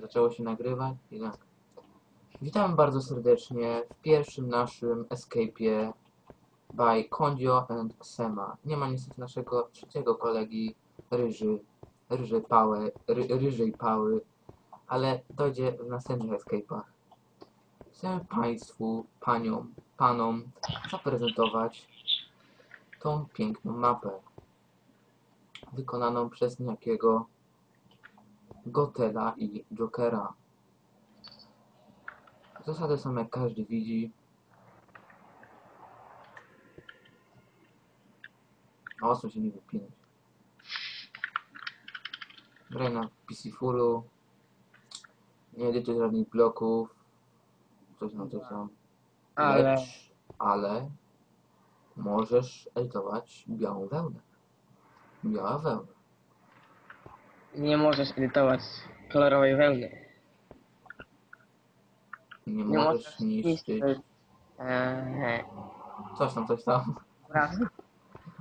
Zaczęło się nagrywać i tak. Witam bardzo serdecznie w pierwszym naszym escape'ie by Kondio and Sema. Nie ma niestety naszego trzeciego kolegi Ryży, Ryży Pały, ry, Ryżej Pały, ale dojdzie w następnych escape'ach. Chcemy Państwu, Paniom, Panom zaprezentować tą piękną mapę wykonaną przez niejakiego Gotela i Jokera. Zasady są jak każdy widzi. Mocno się nie wypinać. Graj na PC Fullu. Nie edytuj żadnych bloków. Coś tam, coś tam. Ale Lecz, ale możesz edytować białą wełnę. Biała wełna. Nie możesz edytować kolorowej wełny. Nie, Nie możesz możesz niszczyć. eee, Coś tam, coś tam. raz,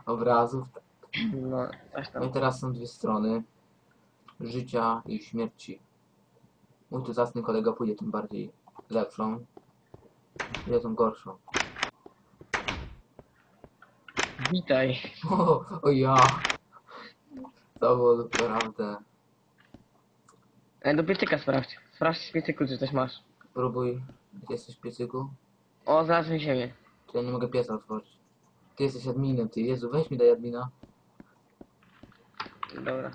Obrazów. no, coś No i tam. teraz są dwie strony. Życia i śmierci. Mój tu zacny kolega pójdzie tą bardziej lepszą. Ja tą gorszą. Witaj. O, o ja! To było naprawdę... E, do piecyka sprawdź. Sprawdź w piecyku, czy coś masz. Próbuj. Ty jesteś w piecyku? O, znalazłem ziemię. To ja nie mogę pieca otworzyć. Ty jesteś adminem, ty. Jezu, weź mi daj admina. Dobra.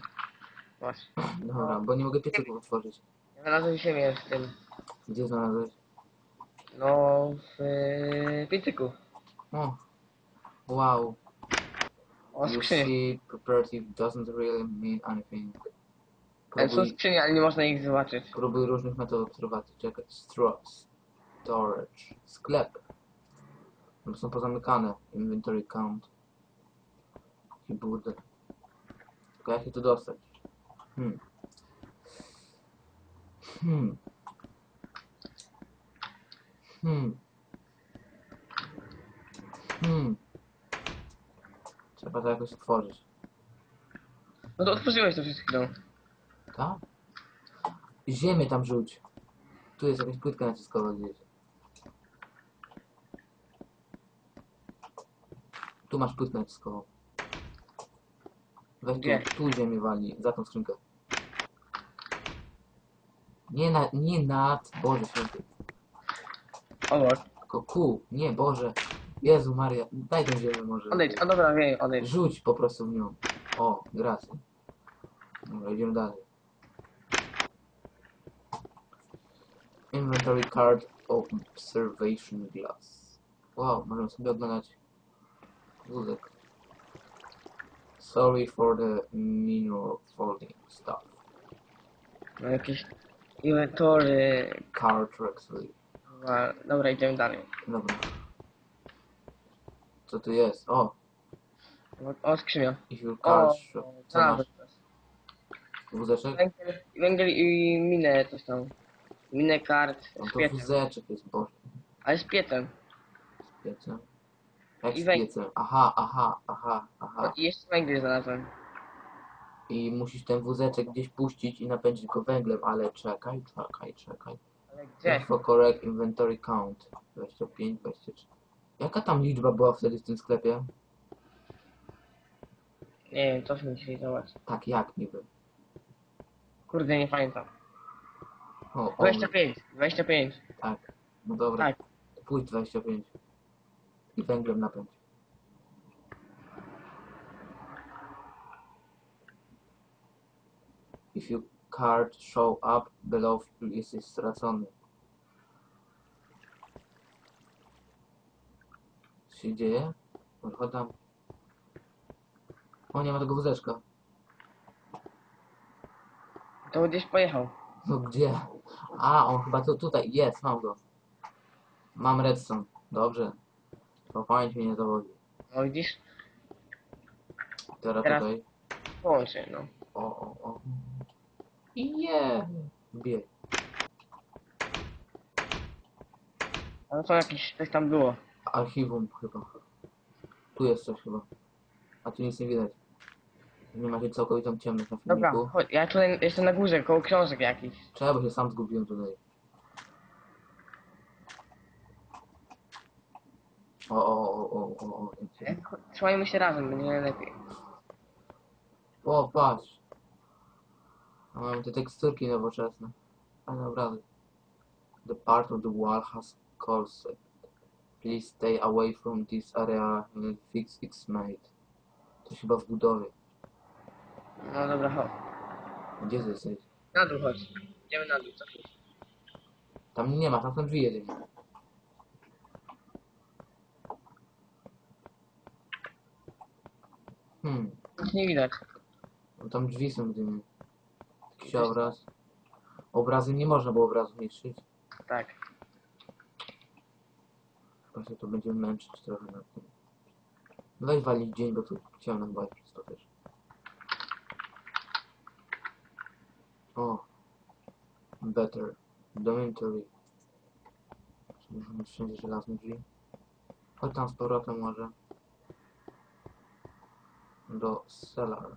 Masz. Dobra, bo nie mogę piecyku otworzyć. Ja znalazłem ziemię w tym. Gdzie znalazłeś? No, w e, piecyku. O. Wow. O, doesn't really mean anything. E, Są skrzynie, ale nie można ich zobaczyć. próbuj różnych metod obserwacji. Czekaj. Stro, storage. Sklep. No są pozamykane. Inventory count. I burdel. Tylko jak się tu dostać? Hmm. Hmm. Hmm. Trzeba to jakoś otworzyć. No to otworzyłeś to przed chwilą. Tak? Ziemię tam rzuć. Tu jest jakaś płytka naciskowa gdzieś. Tu masz płytkę naciskową. Weź Gdzie? tu, tu ziemię wali, za tą skrzynkę. Nie na, nie nad, Boże święty. Obok. Tylko ku, nie, Boże. Jezu Maria, daj tę ziemię może. Odejdź, a dobra, wiem, odejdź. Rzuć po prostu w nią. O, gracie. Dobra, idziemy dalej. Inventory card observation glass. Wow, możemy sobie oglądać wózek. Sorry for the minor folding stuff. No jakieś inwentory. Card. Dobra, Dobra, idziemy dalej. Dobra. Co tu jest? O, O, skrzynia. if your O, show. Co masz? znalazłem coś. Wózeczek? Węgiel, węgiel i minę coś tam. Minę kart No z to piecem. wózeczek jest, Boże. Ale z piecem. Z piecem? Jak I z węg- piecem? Aha, aha, aha, No aha. i jeszcze węgiel znalazłem. I musisz ten wózeczek gdzieś puścić i napędzić go węglem, ale czekaj, czekaj, czekaj. Ale gdzie? Info correct inventory count. 25, 23. Jaka tam liczba była wtedy w tym sklepie? Nie wiem, coś mi dzisiaj zobacz. Tak, jak niby? Kurde, nie pamiętam. O, o 25, 25. Tak. No dobra. Tak. Pójdź 25. I węglem napędź. If your card show up below, jesteś stracony. Się dzieje? Może chodź tam. O, nie ma tego wózeczka. To gdzieś pojechał. No gdzie? A, on chyba tu, tutaj. Jest, mam go. Mam redstone. Dobrze. To pamięć mnie nie zawodzi. No widzisz? Teraz, Teraz- tutaj. Połączy, no. O, o, o. I nie. Bieg. Ale co jakieś, coś tam było. Archiwum chyba. Tu jest coś chyba. A tu nic nie widać. Nie macie całkowitą ciemność na Dobra, filmiku. chodź, ja tutaj jestem na górze, koło książek jakichś. Trzeba, bo się sam zgubiłem tutaj. O, o, o, o, o, o. Chodź, Trzymajmy się razem, będzie najlepiej. O, patrz. A Mamy te teksturki nowoczesne. Ale obrazy. The part of the wall has corset. Please stay away from this area and fix its mate. To chyba w budowie. No dobra, chodź. Gdzie ty jesteś? Na dół chodź. Idziemy na dół, co tu? Tam nie ma, tam są drzwi jedynie. Hmm, Nic nie widać. no tam drzwi są jedynie. Jakiś obraz. Obrazy nie można było obrazów niszczyć. Tak. Chyba się to będziemy męczyć trochę na tym. No Weź walić dzień, bo tu ciemno chyba jest to też. O. Better. Dormitory. Mieć wszędzie żelazne drzwi. Chodź tam z powrotem może. Do cellar.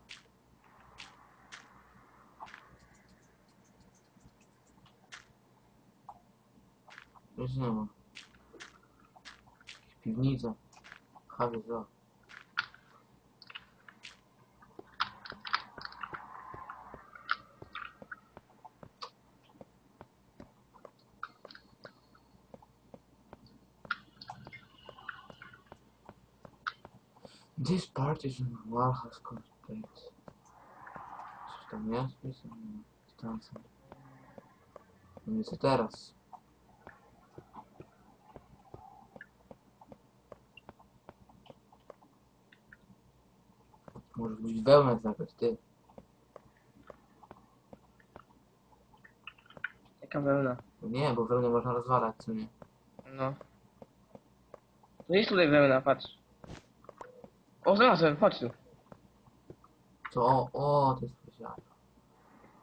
Już nie ma. Jakieś piwnice. Chawy za. This part is in Warhas Complete. Coś tam jest? Jest distancing. No i co teraz? Może być wełnę zabrać, ty. Jaka wełna. Nie, bo wełnę można rozwalać, co nie? No. No jest tutaj wełna, patrz. O, znalazłem, chodź tu. Co? O, o, to jest specjalne.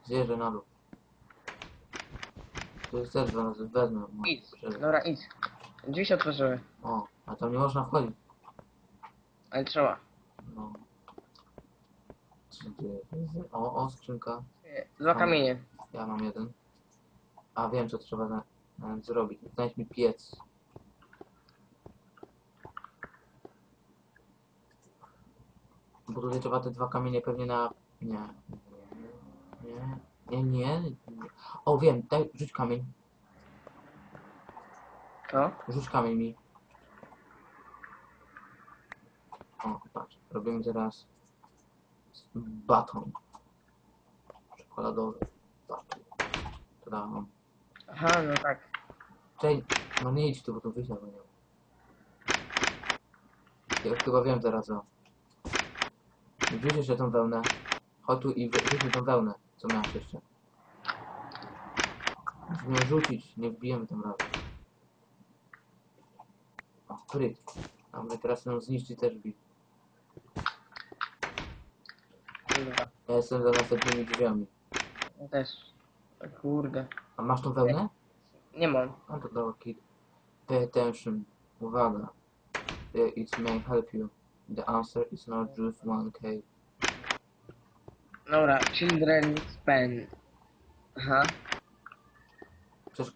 Zjeżdżę na dół. To jest też wezmę, wezmę. może Idź. przeżyć. Dobra, idź. Drzwi się otworzyły, O, a tam nie można wchodzić. ale trzeba. No. Tu jest? O, o, skrzynka. Dwa kamienie. Ja mam jeden. A wiem, co trzeba na, na, zrobić. Znajdź mi piec. Bo tutaj trzeba te dwa kamienie pewnie na... Nie. Nie. Nie, nie. nie. O, wiem. Daj, rzuć kamień. To? Rzuć kamień mi. O, patrz. Robimy teraz baton. Czekoladowy. Baton. Tada. Aha, no tak. Czej, no nie idź tu, bo to wyjścia go nie ma. Ja chyba wiem teraz o. Wrzuć jeszcze tą wełnę. Chodź tu i wy- wrzuć mi tą wełnę, co miałeś jeszcze. Musimy ją rzucić, nie wbijemy tym razem. O, pryt. A my teraz ją zniszczyć też bi. Ja jestem za następnymi drzwiami. Ja też. Kurde. A masz tą wełnę? Nie mam. No to dobra, kid. Pay attention. Uwaga. It may help you. The answer is not just one cave. Dobra, children's pen. Aha. Przecież